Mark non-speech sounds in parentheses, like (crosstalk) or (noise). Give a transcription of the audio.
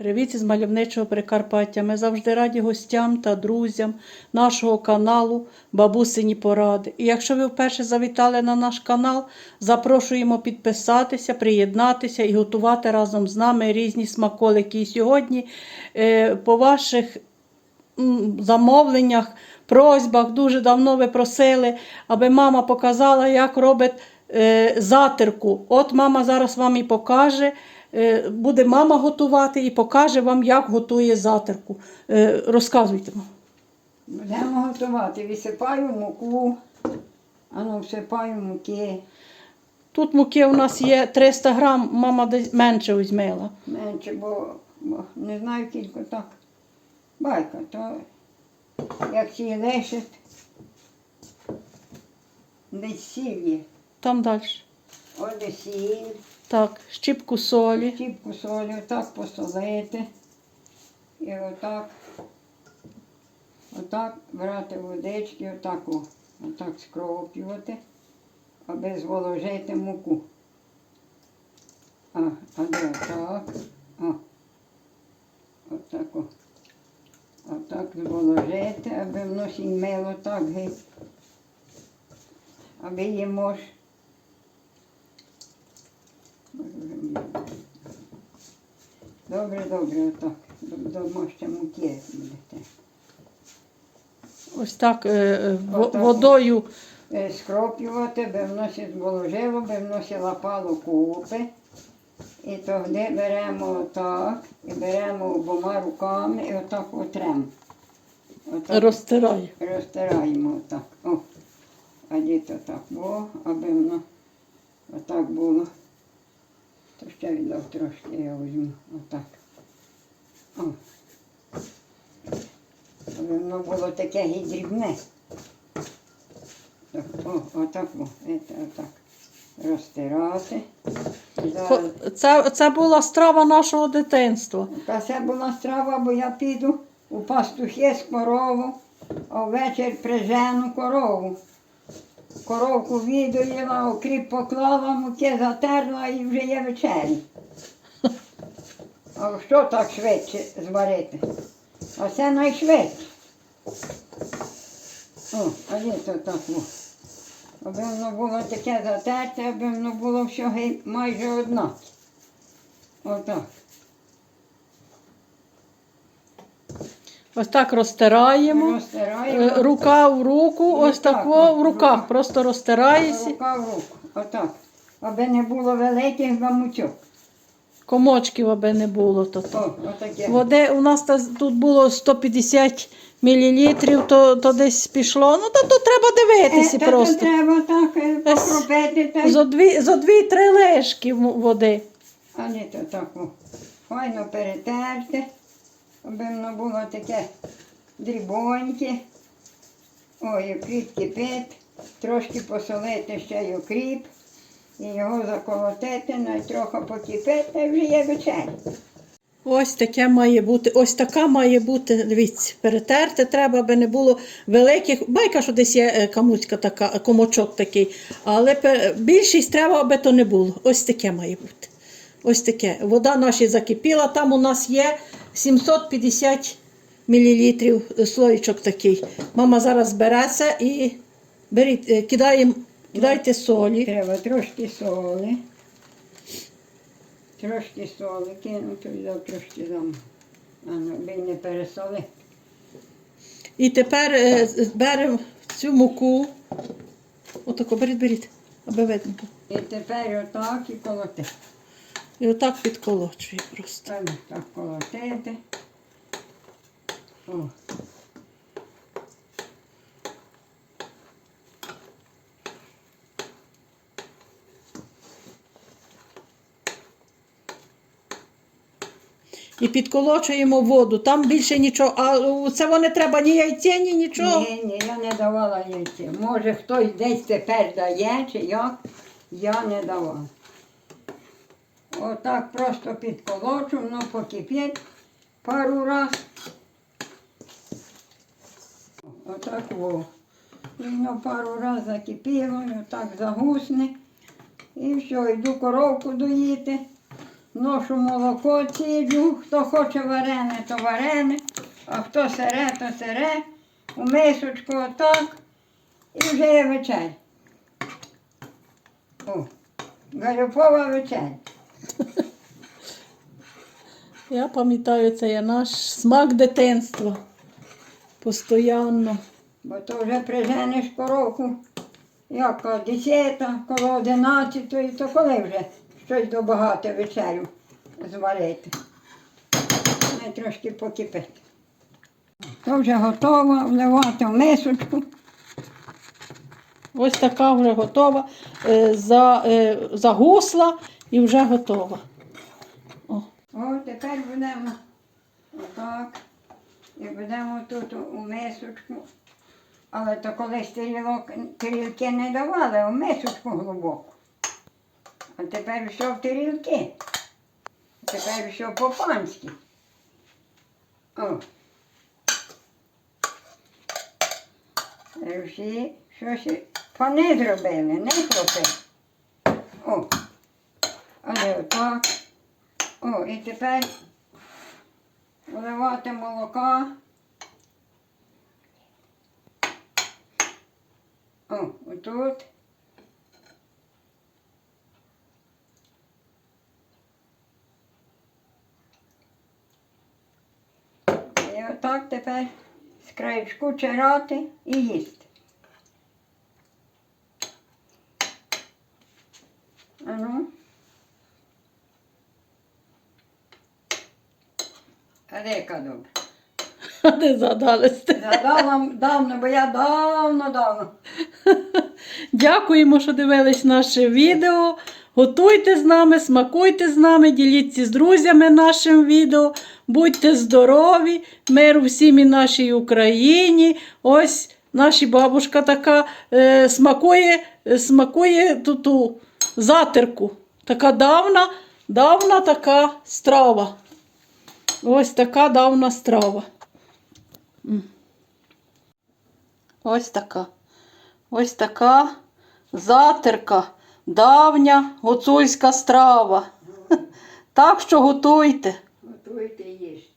Привіт із мальовничого Прикарпаття. Ми завжди раді гостям та друзям нашого каналу Бабусині Поради. І якщо ви вперше завітали на наш канал, запрошуємо підписатися, приєднатися і готувати разом з нами різні смаколики. І сьогодні е, по ваших замовленнях, просьбах дуже давно ви просили, аби мама показала, як робить е, затирку. От мама зараз вам і покаже. Е, Буде мама готувати і покаже вам, як готує затирку. Е, Розказуйте. Будемо готувати. Висипаю муку, а ну всипаю муки. Тут муки у нас є 300 грам, мама десь менше візьмела. Менше, бо, бо не знаю кілько так. Байка, то як сі лишить, десь сіль є. Там далі. Сіль, Так, щіпку солі. щіпку солі, отак посолити. І отак, отак брати водички, отак, отак скроплювати, аби зволожити муку. А, а де отак? О. Отак, о. Отак зволожити, аби воно мило так геть. Аби її мож. Добре, добре, отак. До, до муки будете. Ось так е, е, во- водою. Е, Скроплювати, би воно сі зволожило, би воно сі лапало купи. І тоді беремо отак, і беремо обома руками і отак отремо. Отак Розтираю. розтираємо отак. О. А діто так, о, аби воно отак було. То ще віддав трошки я візьму. Отак. О. Воно було таке геть дрібне. Так, о, отак, о, це отак. Розтирати. Зараз- Це, це була страва нашого дитинства. та це була страва, бо я піду у пастухи з корову, а ввечері прижену корову. Коровку відоїла, окріп поклала, муки затерла і вже є вечері. А що так швидше зварити? А це найшвидше. О, а є то так. Аби воно було таке затерте, аби воно було все майже однаке. Отак. Ось так розтираємо. Розтираємо. Е, Рука в руку, ось так, в рука. руках просто розтирається. Рука в руку. Отак. Аби не було великих гамучок. Комочків аби не було. То, то. О. Води у нас тут було 150 мл, то, то десь пішло. Ну, то, то треба дивитися Е, просто. то треба так е, покропити. Та... Зо дві, зо дві-три лишки води. А не то так. Файно перетерти. Аби воно було таке дрібоньке. Ой, окріп кипить. Трошки посолити ще й окріп. І його заколотити, навіть трохи покипить, та вже є вечеря. Ось таке має бути, ось така має бути, дивіться, перетерти треба, аби не було великих. Байка, що десь є е, камуцька така, е, комочок такий. Але більшість треба, аби то не було. Ось таке має бути. Ось таке. Вода наша закипіла, там у нас є 750 мл слоїчок такий. Мама зараз береться і беріть, е, кидаємо, кидайте солі. Треба трошки соли. Трошки соли кинути, взяв трошки зам. А ну, не пересоли. І тепер е, беремо цю муку. Отако, беріть, беріть, аби видно. І тепер отак і колоти. І отак підколочує просто. Так, так колотити. О. І підколочуємо воду. Там більше нічого. А це не треба ні яйця, ні нічого. Ні, ні, я не давала яйця. Може хтось десь тепер дає, чи як, я не давала. Отак просто підколочу, воно покипить пару раз. Отак во. Воно пару раз закипіло, отак загусне. І все, йду коровку доїти. ношу молоко ціджу, хто хоче варене, то варене, а хто сире, то сире, у мисочку отак, і вже є вечеря. О, галюпова вечеря. (laughs) Я пам'ятаю, це є наш смак дитинства. Постоянно. Бо то вже приженеш коровку, як коло 10, коло 11, то коли вже щось добагато вечерю зварити. Не трошки покипити. То вже готово вливати в мисочку. Ось така вже готова. Е, За, е, загусла і вже готова. О. О, тепер будемо отак. І будемо тут у мисочку. Але то колись тарілок, тарілки не давали, в мисочку глибоку. А тепер все в тарілки. Тепер все по-панськи. О. Е, Всі щось пани зробили, не хлопи. О. Але отак. О, і тепер вливати молока. О, отут. І отак тепер з краєчку і їсти. А ну. А де яка добра? (laughs) А де задались? Задала давно, бо я давно, давно. Дякуємо, що дивились наше відео. Готуйте з нами, смакуйте з нами, діліться з друзями нашим відео. Будьте здорові, миру всім і нашій Україні. Ось наша бабушка така е, смакує, е, смакує ту, ту затирку. Така давна, давна така страва. Ось така давна страва. Ось така. Ось така затирка, давня гуцульська страва. (laughs) Так що готуйте. Готуйте їжте.